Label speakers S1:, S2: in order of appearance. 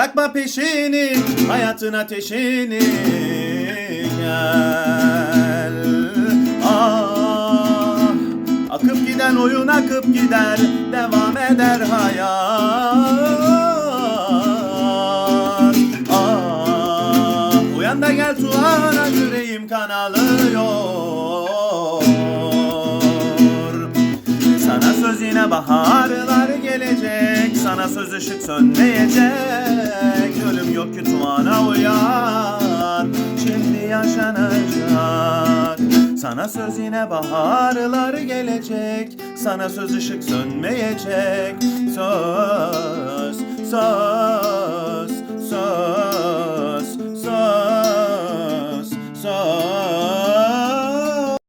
S1: bırakma peşini Hayatın ateşini Gel Ah Akıp giden oyun akıp gider Devam eder hayat. Ah Uyan da gel Tuana yüreğim kan alıyor. Sana söz yine baharlar söz ışık sönmeyecek. Ölüm yok ki Tuana uyan. Şimdi yaşanacak. Sana söz yine baharlar gelecek. Sana söz ışık sönmeyecek